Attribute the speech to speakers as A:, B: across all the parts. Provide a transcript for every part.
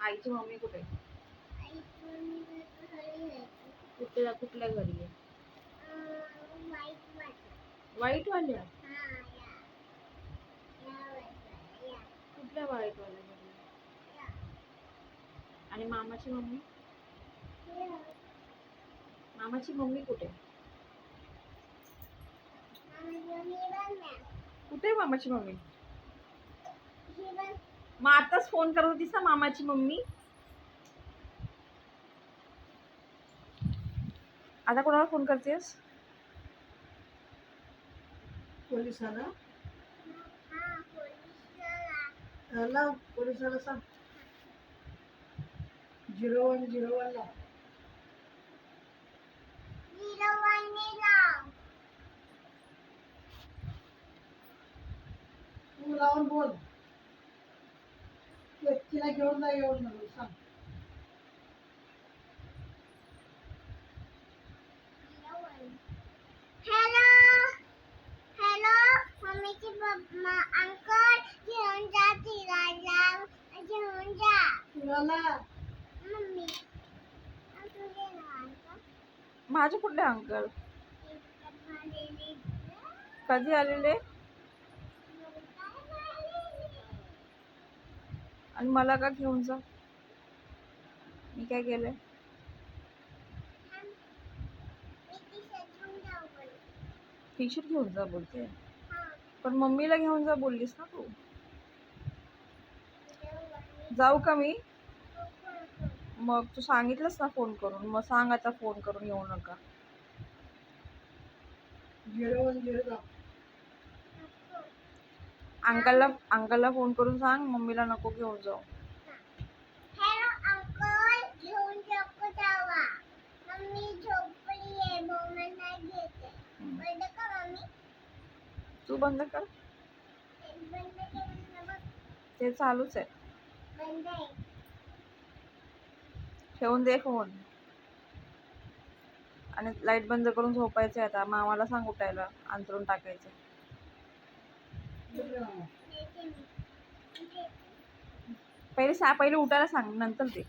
A: आईची मम्मी कुठे?
B: घरी
A: कुठल्या कुठल्या घरी आहे?
B: वाईट
A: वाल्या?
B: या या
A: कुठल्या वाईट वाल्या घरी?
B: या
A: आणि मामाची मम्मी? मामाची मम्मी कुठे? कुठे आहे मामाची मम्मी? मग आताच फोन करत होतीस ना मामाची मम्मी? आता कोणाला फोन करतेस?
C: पोलिसाला? लाव पोलिसाला. सांग. झिरो वन झिरो वन लाव व्यक्तीला घेऊन जा येऊन म्हणून सांग.
B: हॅलो हॅलो मम्मीची अंकल घेऊन जा फिरायला घेऊन जा.
C: कुणाला
B: मम्मी
A: माझे कुठले अंकल कधी आलेले? आणि मला का घेऊन जा? मी काय केलंय? टी शर्ट घेऊन जा बोलते. पण मम्मीला घेऊन जा बोललीस ना तू. जाऊ का मी? मग तू सांगितलंस ना फोन करून. मग सांग आता फोन करून येऊ नका.
C: झिरो वन
A: अंकलला अंकलला फोन करून सांग मम्मीला नको घेऊन जाऊ. तू बंद कर. ते चालूच आहे. ठेवून दे फोन आणि लाइट बंद करून झोपायचं आता. मामाला सांग उठायला अंतरून टाकायचं पहिले सा पहिले उठायला सांग नंतर ते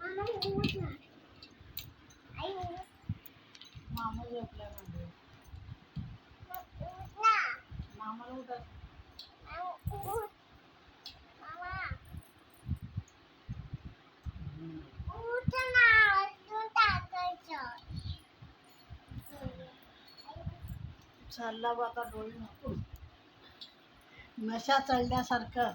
B: मामा उठ ना आई उठ
C: मामा झोपलाय म्हणजे
B: उठ ना
C: मामाला उठा
B: मामा उठ मामा उठ ना अजून टाकायचं
C: चालला बा आता डोळे नको नशा चढल्यासारखं.